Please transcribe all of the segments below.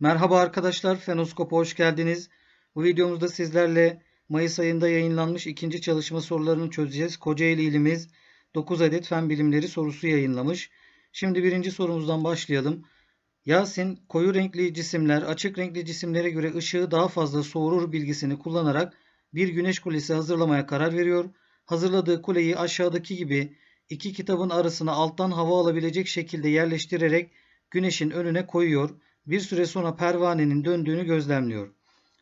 Merhaba arkadaşlar, Fenoskop'a hoş geldiniz. Bu videomuzda sizlerle Mayıs ayında yayınlanmış ikinci çalışma sorularını çözeceğiz. Kocaeli ilimiz 9 adet fen bilimleri sorusu yayınlamış. Şimdi birinci sorumuzdan başlayalım. Yasin, koyu renkli cisimler açık renkli cisimlere göre ışığı daha fazla soğurur bilgisini kullanarak bir güneş kulesi hazırlamaya karar veriyor. Hazırladığı kuleyi aşağıdaki gibi iki kitabın arasına alttan hava alabilecek şekilde yerleştirerek güneşin önüne koyuyor bir süre sonra pervanenin döndüğünü gözlemliyor.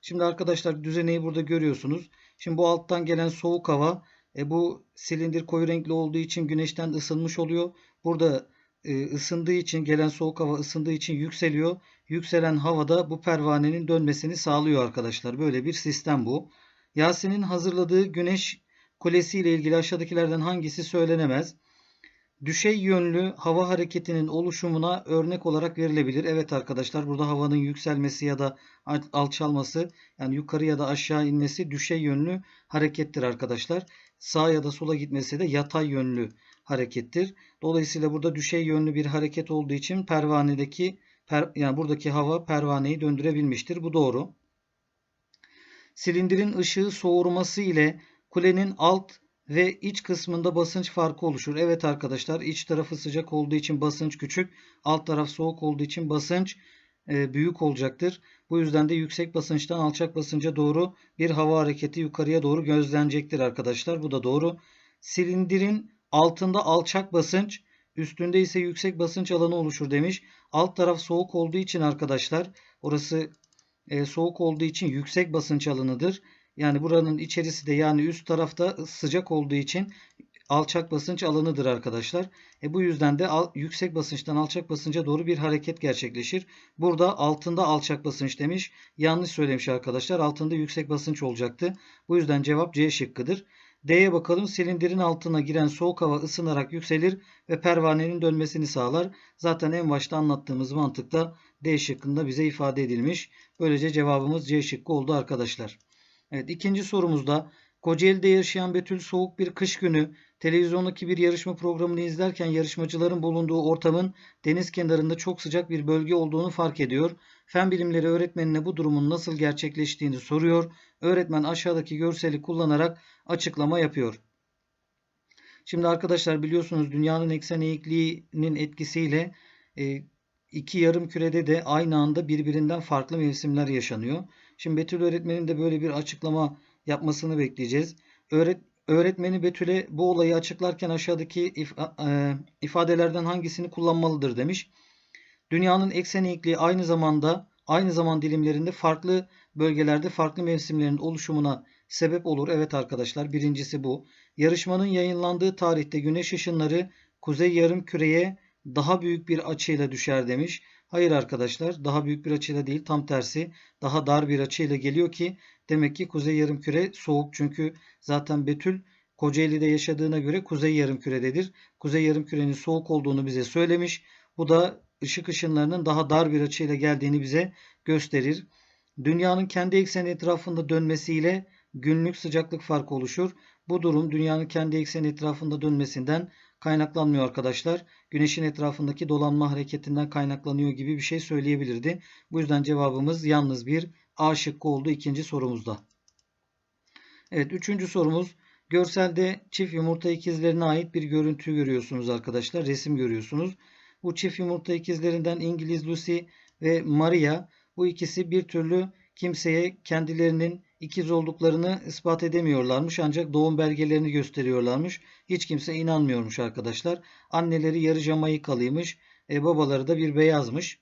Şimdi arkadaşlar düzeneyi burada görüyorsunuz. Şimdi bu alttan gelen soğuk hava e, bu silindir koyu renkli olduğu için güneşten ısınmış oluyor. Burada e, ısındığı için gelen soğuk hava ısındığı için yükseliyor. Yükselen havada bu pervanenin dönmesini sağlıyor arkadaşlar. Böyle bir sistem bu. Yasin'in hazırladığı güneş kulesi ile ilgili aşağıdakilerden hangisi söylenemez? Düşey yönlü hava hareketinin oluşumuna örnek olarak verilebilir. Evet arkadaşlar burada havanın yükselmesi ya da alçalması yani yukarı ya da aşağı inmesi düşey yönlü harekettir arkadaşlar. Sağa ya da sola gitmesi de yatay yönlü harekettir. Dolayısıyla burada düşey yönlü bir hareket olduğu için pervanedeki per, yani buradaki hava pervaneyi döndürebilmiştir. Bu doğru. Silindirin ışığı soğurması ile kulenin alt ve iç kısmında basınç farkı oluşur. Evet arkadaşlar iç tarafı sıcak olduğu için basınç küçük. Alt taraf soğuk olduğu için basınç e, büyük olacaktır. Bu yüzden de yüksek basınçtan alçak basınca doğru bir hava hareketi yukarıya doğru gözlenecektir arkadaşlar. Bu da doğru. Silindirin altında alçak basınç üstünde ise yüksek basınç alanı oluşur demiş. Alt taraf soğuk olduğu için arkadaşlar orası e, soğuk olduğu için yüksek basınç alanıdır. Yani buranın içerisi de yani üst tarafta sıcak olduğu için alçak basınç alanıdır arkadaşlar. E bu yüzden de al, yüksek basınçtan alçak basınca doğru bir hareket gerçekleşir. Burada altında alçak basınç demiş. Yanlış söylemiş arkadaşlar. Altında yüksek basınç olacaktı. Bu yüzden cevap C şıkkıdır. D'ye bakalım. Silindirin altına giren soğuk hava ısınarak yükselir ve pervanenin dönmesini sağlar. Zaten en başta anlattığımız mantıkta D şıkkında bize ifade edilmiş. Böylece cevabımız C şıkkı oldu arkadaşlar. Evet ikinci sorumuzda Kocaeli'de yaşayan Betül soğuk bir kış günü televizyondaki bir yarışma programını izlerken yarışmacıların bulunduğu ortamın deniz kenarında çok sıcak bir bölge olduğunu fark ediyor. Fen bilimleri öğretmenine bu durumun nasıl gerçekleştiğini soruyor. Öğretmen aşağıdaki görseli kullanarak açıklama yapıyor. Şimdi arkadaşlar biliyorsunuz dünyanın eksen eğikliğinin etkisiyle e, iki yarım kürede de aynı anda birbirinden farklı mevsimler yaşanıyor. Şimdi Betül öğretmenin de böyle bir açıklama yapmasını bekleyeceğiz. Öğret öğretmeni Betül'e bu olayı açıklarken aşağıdaki if e, ifadelerden hangisini kullanmalıdır demiş. Dünyanın eksen eğikliği aynı zamanda aynı zaman dilimlerinde farklı bölgelerde farklı mevsimlerin oluşumuna sebep olur. Evet arkadaşlar birincisi bu. Yarışmanın yayınlandığı tarihte güneş ışınları kuzey yarım küreye daha büyük bir açıyla düşer demiş. Hayır arkadaşlar daha büyük bir açıyla değil tam tersi daha dar bir açıyla geliyor ki demek ki kuzey yarımküre soğuk çünkü zaten Betül Kocaeli'de yaşadığına göre kuzey yarımkürededir. Kuzey yarımkürenin soğuk olduğunu bize söylemiş. Bu da ışık ışınlarının daha dar bir açıyla geldiğini bize gösterir. Dünyanın kendi ekseni etrafında dönmesiyle günlük sıcaklık farkı oluşur. Bu durum dünyanın kendi ekseni etrafında dönmesinden kaynaklanmıyor arkadaşlar. Güneşin etrafındaki dolanma hareketinden kaynaklanıyor gibi bir şey söyleyebilirdi. Bu yüzden cevabımız yalnız bir A şıkkı oldu ikinci sorumuzda. Evet üçüncü sorumuz. Görselde çift yumurta ikizlerine ait bir görüntü görüyorsunuz arkadaşlar. Resim görüyorsunuz. Bu çift yumurta ikizlerinden İngiliz Lucy ve Maria bu ikisi bir türlü kimseye kendilerinin ikiz olduklarını ispat edemiyorlarmış ancak doğum belgelerini gösteriyorlarmış. Hiç kimse inanmıyormuş arkadaşlar. Anneleri yarı Jamaikalıymış. E, babaları da bir beyazmış.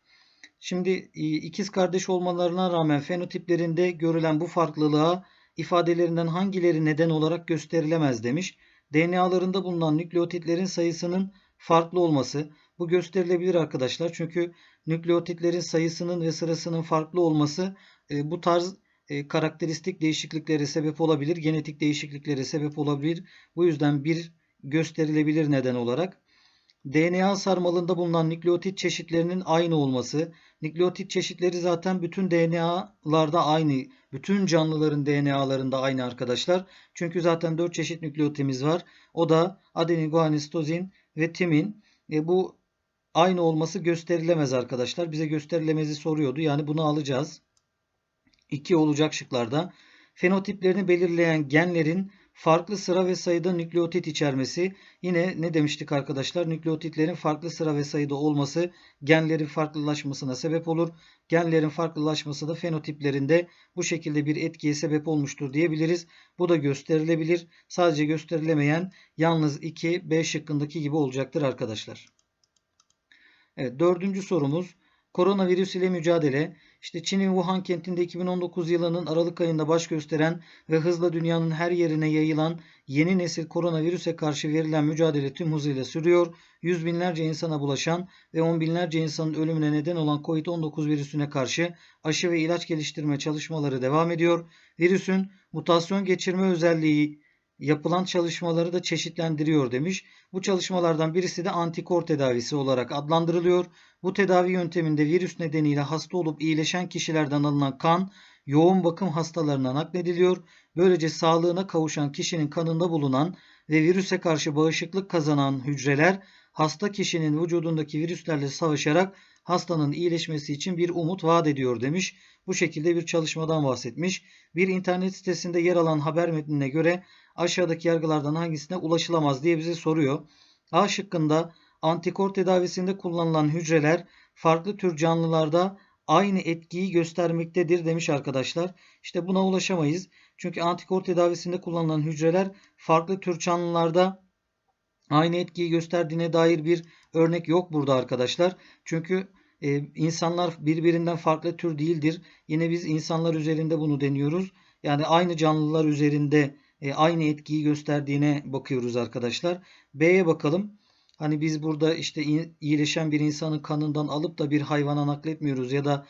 Şimdi e, ikiz kardeş olmalarına rağmen fenotiplerinde görülen bu farklılığa ifadelerinden hangileri neden olarak gösterilemez demiş. DNA'larında bulunan nükleotitlerin sayısının farklı olması. Bu gösterilebilir arkadaşlar. Çünkü nükleotitlerin sayısının ve sırasının farklı olması e, bu tarz e, karakteristik değişikliklere sebep olabilir. Genetik değişikliklere sebep olabilir. Bu yüzden bir gösterilebilir neden olarak. DNA sarmalında bulunan nükleotit çeşitlerinin aynı olması. Nükleotit çeşitleri zaten bütün DNA'larda aynı. Bütün canlıların DNA'larında aynı arkadaşlar. Çünkü zaten 4 çeşit nükleotimiz var. O da adenin, guanin, sitozin ve timin. E bu aynı olması gösterilemez arkadaşlar. Bize gösterilemezi soruyordu. Yani bunu alacağız. 2 olacak şıklarda. Fenotiplerini belirleyen genlerin farklı sıra ve sayıda nükleotit içermesi. Yine ne demiştik arkadaşlar? Nükleotitlerin farklı sıra ve sayıda olması genlerin farklılaşmasına sebep olur. Genlerin farklılaşması da fenotiplerinde bu şekilde bir etkiye sebep olmuştur diyebiliriz. Bu da gösterilebilir. Sadece gösterilemeyen yalnız 2 B şıkkındaki gibi olacaktır arkadaşlar. Evet dördüncü sorumuz. Koronavirüs ile mücadele. İşte Çin'in Wuhan kentinde 2019 yılının Aralık ayında baş gösteren ve hızla dünyanın her yerine yayılan yeni nesil koronavirüse karşı verilen mücadele tüm hızıyla sürüyor. Yüz binlerce insana bulaşan ve on binlerce insanın ölümüne neden olan COVID-19 virüsüne karşı aşı ve ilaç geliştirme çalışmaları devam ediyor. Virüsün mutasyon geçirme özelliği yapılan çalışmaları da çeşitlendiriyor demiş. Bu çalışmalardan birisi de antikor tedavisi olarak adlandırılıyor. Bu tedavi yönteminde virüs nedeniyle hasta olup iyileşen kişilerden alınan kan yoğun bakım hastalarına naklediliyor. Böylece sağlığına kavuşan kişinin kanında bulunan ve virüse karşı bağışıklık kazanan hücreler hasta kişinin vücudundaki virüslerle savaşarak hastanın iyileşmesi için bir umut vaat ediyor demiş. Bu şekilde bir çalışmadan bahsetmiş. Bir internet sitesinde yer alan haber metnine göre aşağıdaki yargılardan hangisine ulaşılamaz diye bize soruyor. A şıkkında antikor tedavisinde kullanılan hücreler farklı tür canlılarda aynı etkiyi göstermektedir demiş arkadaşlar. İşte buna ulaşamayız. Çünkü antikor tedavisinde kullanılan hücreler farklı tür canlılarda aynı etkiyi gösterdiğine dair bir örnek yok burada arkadaşlar. Çünkü e, insanlar birbirinden farklı tür değildir. Yine biz insanlar üzerinde bunu deniyoruz. Yani aynı canlılar üzerinde e, aynı etkiyi gösterdiğine bakıyoruz arkadaşlar. B'ye bakalım. Hani biz burada işte iyileşen bir insanın kanından alıp da bir hayvana nakletmiyoruz ya da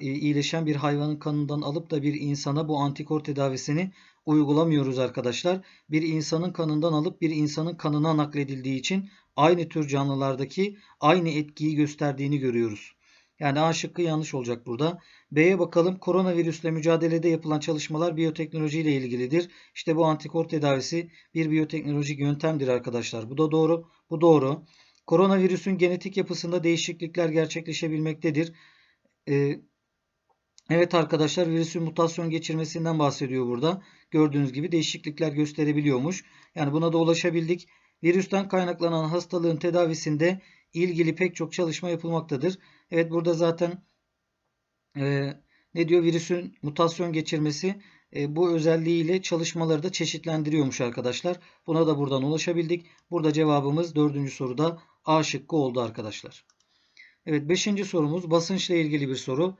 e, iyileşen bir hayvanın kanından alıp da bir insana bu antikor tedavisini uygulamıyoruz arkadaşlar. Bir insanın kanından alıp bir insanın kanına nakledildiği için aynı tür canlılardaki aynı etkiyi gösterdiğini görüyoruz. Yani A şıkkı yanlış olacak burada. B'ye bakalım. Koronavirüsle mücadelede yapılan çalışmalar biyoteknoloji ile ilgilidir. İşte bu antikor tedavisi bir biyoteknolojik yöntemdir arkadaşlar. Bu da doğru. Bu doğru. Koronavirüsün genetik yapısında değişiklikler gerçekleşebilmektedir. Ee, evet arkadaşlar virüsün mutasyon geçirmesinden bahsediyor burada. Gördüğünüz gibi değişiklikler gösterebiliyormuş. Yani buna da ulaşabildik. Virüsten kaynaklanan hastalığın tedavisinde ilgili pek çok çalışma yapılmaktadır. Evet burada zaten e, ne diyor virüsün mutasyon geçirmesi e, bu özelliğiyle çalışmaları da çeşitlendiriyormuş arkadaşlar. Buna da buradan ulaşabildik. Burada cevabımız dördüncü soruda A şıkkı oldu arkadaşlar. Evet beşinci sorumuz basınçla ilgili bir soru.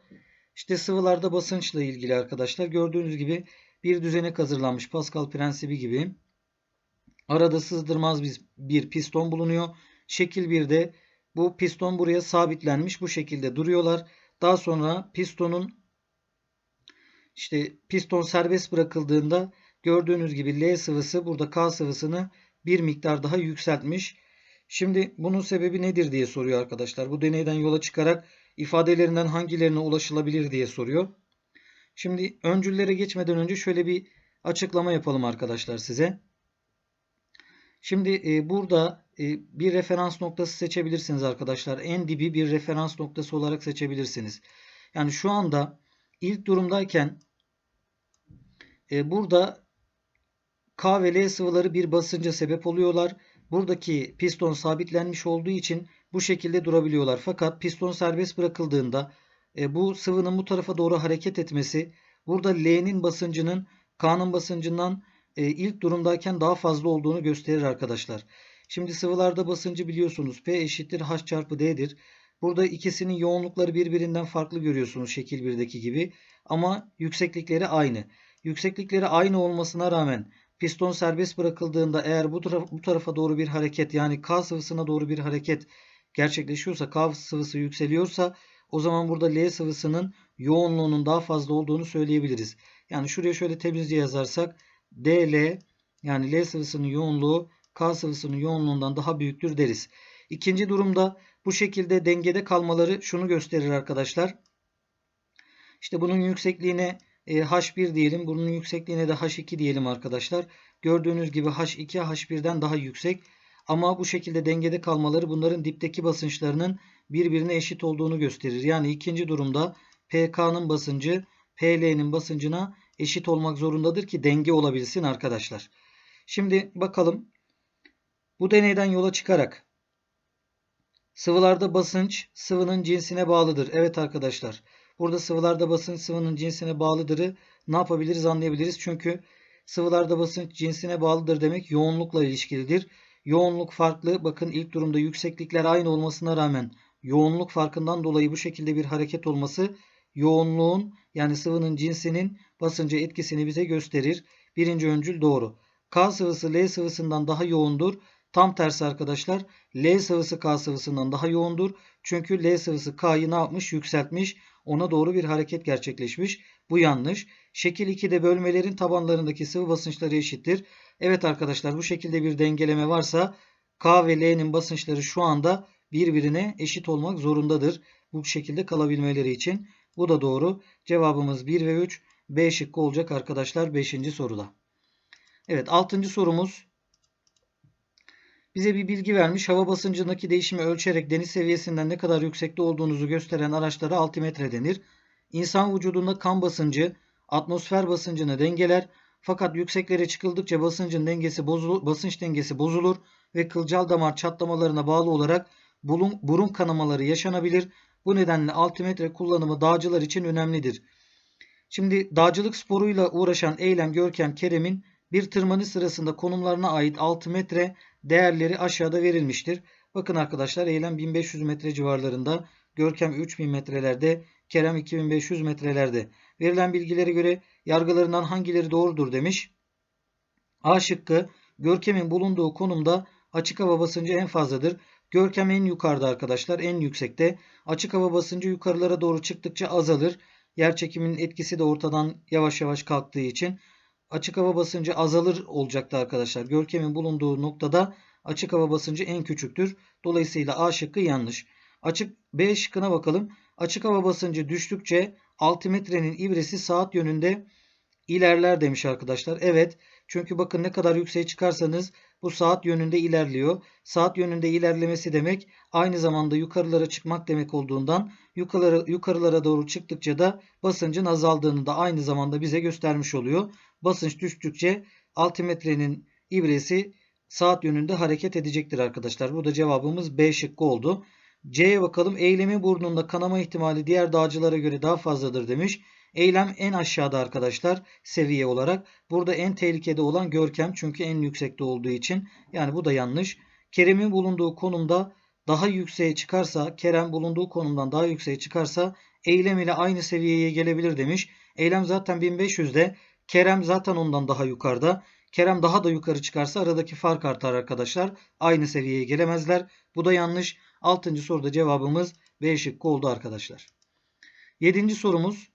İşte sıvılarda basınçla ilgili arkadaşlar. Gördüğünüz gibi bir düzenek hazırlanmış Pascal prensibi gibi. Arada sızdırmaz bir, piston bulunuyor. Şekil 1'de bu piston buraya sabitlenmiş. Bu şekilde duruyorlar. Daha sonra pistonun işte piston serbest bırakıldığında gördüğünüz gibi L sıvısı burada K sıvısını bir miktar daha yükseltmiş. Şimdi bunun sebebi nedir diye soruyor arkadaşlar. Bu deneyden yola çıkarak ifadelerinden hangilerine ulaşılabilir diye soruyor. Şimdi öncüllere geçmeden önce şöyle bir açıklama yapalım arkadaşlar size. Şimdi e, burada bir referans noktası seçebilirsiniz arkadaşlar. En dibi bir referans noktası olarak seçebilirsiniz. Yani şu anda ilk durumdayken e, burada K ve L sıvıları bir basınca sebep oluyorlar. Buradaki piston sabitlenmiş olduğu için bu şekilde durabiliyorlar. Fakat piston serbest bırakıldığında e, bu sıvının bu tarafa doğru hareket etmesi burada L'nin basıncının K'nın basıncından e, ilk durumdayken daha fazla olduğunu gösterir arkadaşlar. Şimdi sıvılarda basıncı biliyorsunuz P eşittir H çarpı D'dir. Burada ikisinin yoğunlukları birbirinden farklı görüyorsunuz şekil 1'deki gibi. Ama yükseklikleri aynı. Yükseklikleri aynı olmasına rağmen piston serbest bırakıldığında eğer bu, taraf, bu tarafa doğru bir hareket yani K sıvısına doğru bir hareket gerçekleşiyorsa K sıvısı yükseliyorsa o zaman burada L sıvısının yoğunluğunun daha fazla olduğunu söyleyebiliriz. Yani şuraya şöyle temizce yazarsak DL yani L sıvısının yoğunluğu K sıvısının yoğunluğundan daha büyüktür deriz. İkinci durumda bu şekilde dengede kalmaları şunu gösterir arkadaşlar. İşte bunun yüksekliğine e, H1 diyelim. Bunun yüksekliğine de H2 diyelim arkadaşlar. Gördüğünüz gibi H2 H1'den daha yüksek. Ama bu şekilde dengede kalmaları bunların dipteki basınçlarının birbirine eşit olduğunu gösterir. Yani ikinci durumda PK'nın basıncı PL'nin basıncına eşit olmak zorundadır ki denge olabilsin arkadaşlar. Şimdi bakalım. Bu deneyden yola çıkarak sıvılarda basınç sıvının cinsine bağlıdır. Evet arkadaşlar. Burada sıvılarda basınç sıvının cinsine bağlıdırı ne yapabiliriz anlayabiliriz. Çünkü sıvılarda basınç cinsine bağlıdır demek yoğunlukla ilişkilidir. Yoğunluk farklı. Bakın ilk durumda yükseklikler aynı olmasına rağmen yoğunluk farkından dolayı bu şekilde bir hareket olması yoğunluğun yani sıvının cinsinin basınca etkisini bize gösterir. Birinci öncül doğru. K sıvısı L sıvısından daha yoğundur. Tam tersi arkadaşlar. L sıvısı K sıvısından daha yoğundur. Çünkü L sıvısı K'yı ne yapmış? Yükseltmiş. Ona doğru bir hareket gerçekleşmiş. Bu yanlış. Şekil 2'de bölmelerin tabanlarındaki sıvı basınçları eşittir. Evet arkadaşlar bu şekilde bir dengeleme varsa K ve L'nin basınçları şu anda birbirine eşit olmak zorundadır. Bu şekilde kalabilmeleri için. Bu da doğru. Cevabımız 1 ve 3. B şıkkı olacak arkadaşlar 5. soruda. Evet 6. sorumuz. Bize bir bilgi vermiş. Hava basıncındaki değişimi ölçerek deniz seviyesinden ne kadar yüksekte olduğunuzu gösteren araçlara altimetre denir. İnsan vücudunda kan basıncı atmosfer basıncını dengeler. Fakat yükseklere çıkıldıkça basıncın dengesi bozulur, basınç dengesi bozulur ve kılcal damar çatlamalarına bağlı olarak burun, burun kanamaları yaşanabilir. Bu nedenle altimetre kullanımı dağcılar için önemlidir. Şimdi dağcılık sporuyla uğraşan Eylem Görkem Kerem'in bir tırmanış sırasında konumlarına ait altimetre değerleri aşağıda verilmiştir. Bakın arkadaşlar Eylem 1500 metre civarlarında, Görkem 3000 metrelerde, Kerem 2500 metrelerde. Verilen bilgilere göre yargılarından hangileri doğrudur demiş. A şıkkı Görkem'in bulunduğu konumda açık hava basıncı en fazladır. Görkem en yukarıda arkadaşlar en yüksekte. Açık hava basıncı yukarılara doğru çıktıkça azalır. Yer çekiminin etkisi de ortadan yavaş yavaş kalktığı için açık hava basıncı azalır olacaktı arkadaşlar. Görkem'in bulunduğu noktada açık hava basıncı en küçüktür. Dolayısıyla A şıkkı yanlış. Açık B şıkkına bakalım. Açık hava basıncı düştükçe altimetrenin ibresi saat yönünde ilerler demiş arkadaşlar. Evet. Çünkü bakın ne kadar yükseğe çıkarsanız bu saat yönünde ilerliyor. Saat yönünde ilerlemesi demek aynı zamanda yukarılara çıkmak demek olduğundan yukarılara, yukarılara doğru çıktıkça da basıncın azaldığını da aynı zamanda bize göstermiş oluyor. Basınç düştükçe altimetrenin ibresi saat yönünde hareket edecektir arkadaşlar. Bu da cevabımız B şıkkı oldu. C'ye bakalım. Eylemi burnunda kanama ihtimali diğer dağcılara göre daha fazladır demiş. Eylem en aşağıda arkadaşlar seviye olarak. Burada en tehlikede olan Görkem çünkü en yüksekte olduğu için. Yani bu da yanlış. Kerem'in bulunduğu konumda daha yükseğe çıkarsa, Kerem bulunduğu konumdan daha yükseğe çıkarsa eylem ile aynı seviyeye gelebilir demiş. Eylem zaten 1500'de. Kerem zaten ondan daha yukarıda. Kerem daha da yukarı çıkarsa aradaki fark artar arkadaşlar. Aynı seviyeye gelemezler. Bu da yanlış. 6. soruda cevabımız B şıkkı oldu arkadaşlar. 7. sorumuz.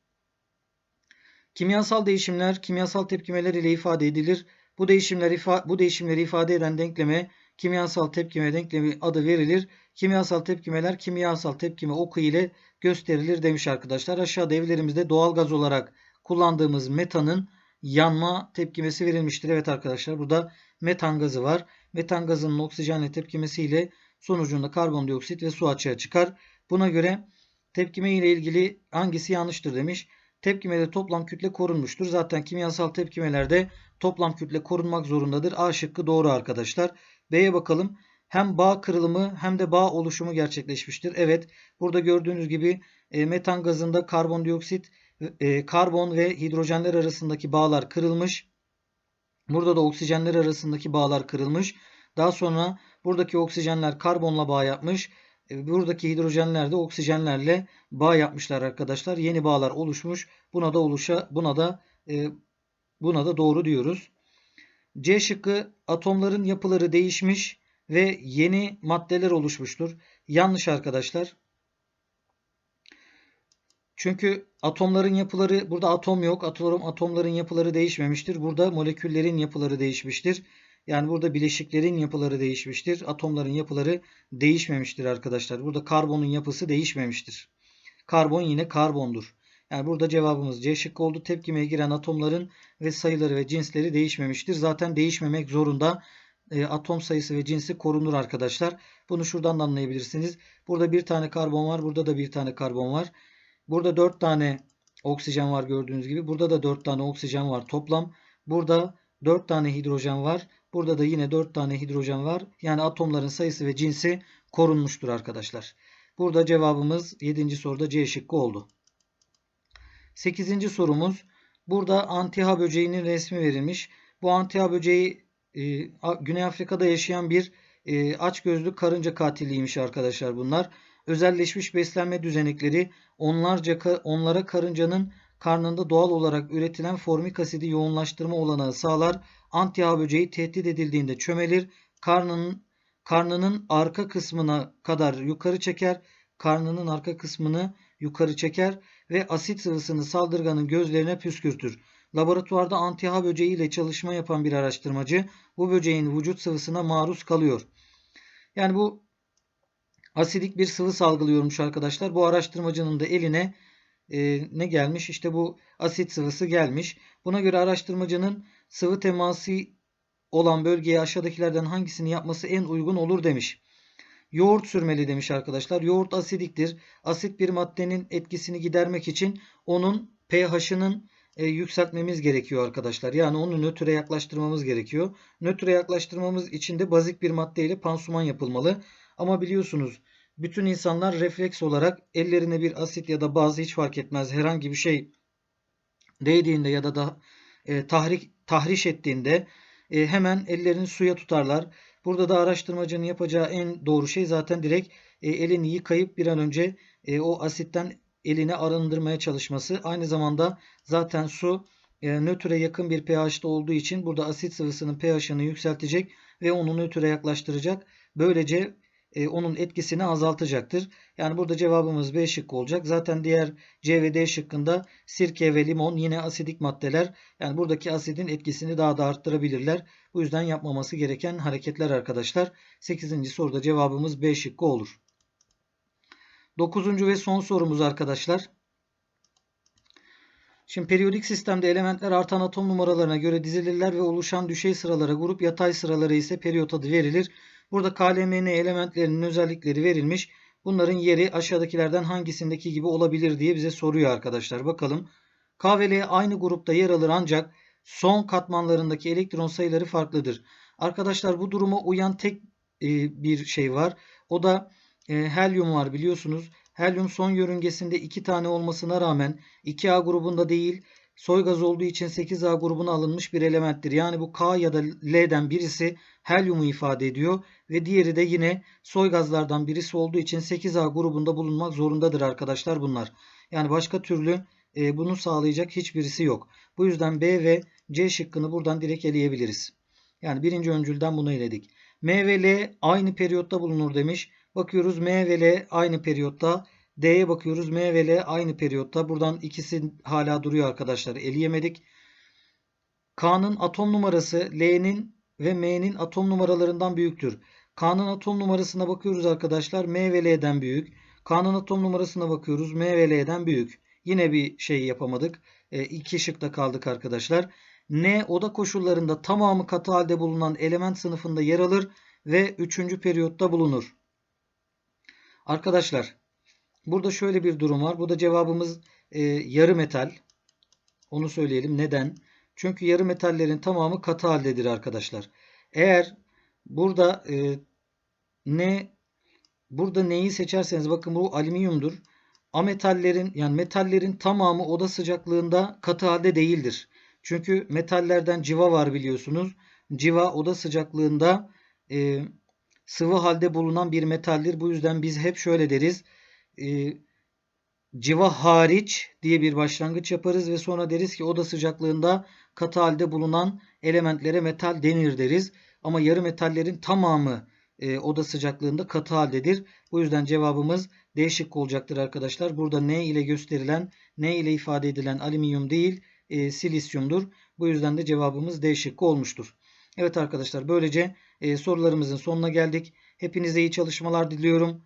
Kimyasal değişimler kimyasal tepkimeler ile ifade edilir. Bu değişimler ifa bu değişimleri ifade eden denkleme kimyasal tepkime denklemi adı verilir. Kimyasal tepkimeler kimyasal tepkime oku ile gösterilir demiş arkadaşlar. Aşağıda evlerimizde doğal gaz olarak kullandığımız metanın yanma tepkimesi verilmiştir. Evet arkadaşlar burada metan gazı var. Metan gazının oksijenle tepkimesiyle sonucunda karbondioksit ve su açığa çıkar. Buna göre tepkime ile ilgili hangisi yanlıştır demiş. Tepkimede toplam kütle korunmuştur. Zaten kimyasal tepkimelerde toplam kütle korunmak zorundadır. A şıkkı doğru arkadaşlar. B'ye bakalım. Hem bağ kırılımı hem de bağ oluşumu gerçekleşmiştir. Evet burada gördüğünüz gibi e, metan gazında karbondioksit, e, karbon ve hidrojenler arasındaki bağlar kırılmış. Burada da oksijenler arasındaki bağlar kırılmış. Daha sonra buradaki oksijenler karbonla bağ yapmış. E, buradaki hidrojenler de oksijenlerle bağ yapmışlar arkadaşlar. Yeni bağlar oluşmuş. Buna da oluşa buna da e, buna da doğru diyoruz. C şıkkı atomların yapıları değişmiş ve yeni maddeler oluşmuştur. Yanlış arkadaşlar. Çünkü atomların yapıları burada atom yok. Atom atomların yapıları değişmemiştir. Burada moleküllerin yapıları değişmiştir. Yani burada bileşiklerin yapıları değişmiştir. Atomların yapıları değişmemiştir arkadaşlar. Burada karbonun yapısı değişmemiştir. Karbon yine karbondur. Yani burada cevabımız C şıkkı oldu. Tepkimeye giren atomların ve sayıları ve cinsleri değişmemiştir. Zaten değişmemek zorunda. e, atom sayısı ve cinsi korunur arkadaşlar. Bunu şuradan da anlayabilirsiniz. Burada bir tane karbon var. Burada da bir tane karbon var. Burada 4 tane oksijen var gördüğünüz gibi. Burada da 4 tane oksijen var toplam. Burada 4 tane hidrojen var. Burada da yine 4 tane hidrojen var. Yani atomların sayısı ve cinsi korunmuştur arkadaşlar. Burada cevabımız 7. soruda C şıkkı oldu. 8. sorumuz. Burada antiha böceğinin resmi verilmiş. Bu antiha böceği e, Güney Afrika'da yaşayan bir e, açgözlü karınca katilliymiş arkadaşlar bunlar. Özelleşmiş beslenme düzenekleri onlarca onlara karıncanın karnında doğal olarak üretilen formik asidi yoğunlaştırma olanağı sağlar. Antiha böceği tehdit edildiğinde çömelir. Karnının karnının arka kısmına kadar yukarı çeker. Karnının arka kısmını yukarı çeker ve asit sıvısını saldırganın gözlerine püskürtür. Laboratuvarda antiha böceği ile çalışma yapan bir araştırmacı bu böceğin vücut sıvısına maruz kalıyor. Yani bu asidik bir sıvı salgılıyormuş arkadaşlar. Bu araştırmacının da eline e, ne gelmiş? İşte bu asit sıvısı gelmiş. Buna göre araştırmacının sıvı teması olan bölgeye aşağıdakilerden hangisini yapması en uygun olur demiş. Yoğurt sürmeli demiş arkadaşlar. Yoğurt asidiktir. Asit bir maddenin etkisini gidermek için onun pH'ının e, yükseltmemiz gerekiyor arkadaşlar. Yani onu nötre yaklaştırmamız gerekiyor. Nötre yaklaştırmamız için de bazik bir madde ile pansuman yapılmalı. Ama biliyorsunuz bütün insanlar refleks olarak ellerine bir asit ya da bazı hiç fark etmez herhangi bir şey değdiğinde ya da da e, tahrik tahriş ettiğinde e, hemen ellerini suya tutarlar. Burada da araştırmacının yapacağı en doğru şey zaten direkt e, elini yıkayıp bir an önce e, o asitten elini arındırmaya çalışması. Aynı zamanda zaten su e, nötre yakın bir pH'te olduğu için burada asit sıvısının pH'ını yükseltecek ve onu nötre yaklaştıracak. Böylece e, onun etkisini azaltacaktır. Yani burada cevabımız B şıkkı olacak. Zaten diğer C ve D şıkkında sirke ve limon yine asidik maddeler. Yani buradaki asidin etkisini daha da arttırabilirler. Bu yüzden yapmaması gereken hareketler arkadaşlar. 8. soruda cevabımız B şıkkı olur. 9. ve son sorumuz arkadaşlar. Şimdi periyodik sistemde elementler artan atom numaralarına göre dizilirler ve oluşan düşey sıralara grup yatay sıralara ise periyot adı verilir. Burada KLMN elementlerinin özellikleri verilmiş. Bunların yeri aşağıdakilerden hangisindeki gibi olabilir diye bize soruyor arkadaşlar. Bakalım. K ve L aynı grupta yer alır ancak son katmanlarındaki elektron sayıları farklıdır. Arkadaşlar bu duruma uyan tek e, bir şey var. O da e, helyum var biliyorsunuz. Helyum son yörüngesinde 2 tane olmasına rağmen 2A grubunda değil soy gaz olduğu için 8A grubuna alınmış bir elementtir. Yani bu K ya da L'den birisi helyumu ifade ediyor ve diğeri de yine soy gazlardan birisi olduğu için 8A grubunda bulunmak zorundadır arkadaşlar bunlar. Yani başka türlü e, bunu sağlayacak hiçbirisi yok. Bu yüzden B ve C şıkkını buradan direkt eleyebiliriz. Yani birinci öncülden bunu eledik. M ve L aynı periyotta bulunur demiş. Bakıyoruz M ve L aynı periyotta. D'ye bakıyoruz. M ve L aynı periyotta. Buradan ikisi hala duruyor arkadaşlar. Eleyemedik. K'nın atom numarası L'nin ve M'nin atom numaralarından büyüktür. K'nın atom numarasına bakıyoruz arkadaşlar. M ve L'den büyük. K'nın atom numarasına bakıyoruz. M ve L'den büyük. Yine bir şey yapamadık. E, iki şıkta kaldık arkadaşlar. N oda koşullarında tamamı katı halde bulunan element sınıfında yer alır ve 3. periyotta bulunur. Arkadaşlar burada şöyle bir durum var. Bu da cevabımız e, yarı metal. Onu söyleyelim. Neden? Çünkü yarı metallerin tamamı katı haldedir arkadaşlar. Eğer burada e, ne burada neyi seçerseniz bakın bu alüminyumdur. Ametallerin yani metallerin tamamı oda sıcaklığında katı halde değildir. Çünkü metallerden civa var biliyorsunuz. Civa oda sıcaklığında e, sıvı halde bulunan bir metaldir. Bu yüzden biz hep şöyle deriz. E, civa hariç diye bir başlangıç yaparız ve sonra deriz ki oda sıcaklığında katı halde bulunan elementlere metal denir deriz. Ama yarı metallerin tamamı e, oda sıcaklığında katı haldedir. Bu yüzden cevabımız D şıkkı olacaktır arkadaşlar. Burada N ile gösterilen, N ile ifade edilen alüminyum değil, e, silisyumdur. Bu yüzden de cevabımız D şıkkı olmuştur. Evet arkadaşlar böylece e, sorularımızın sonuna geldik. Hepinize iyi çalışmalar diliyorum.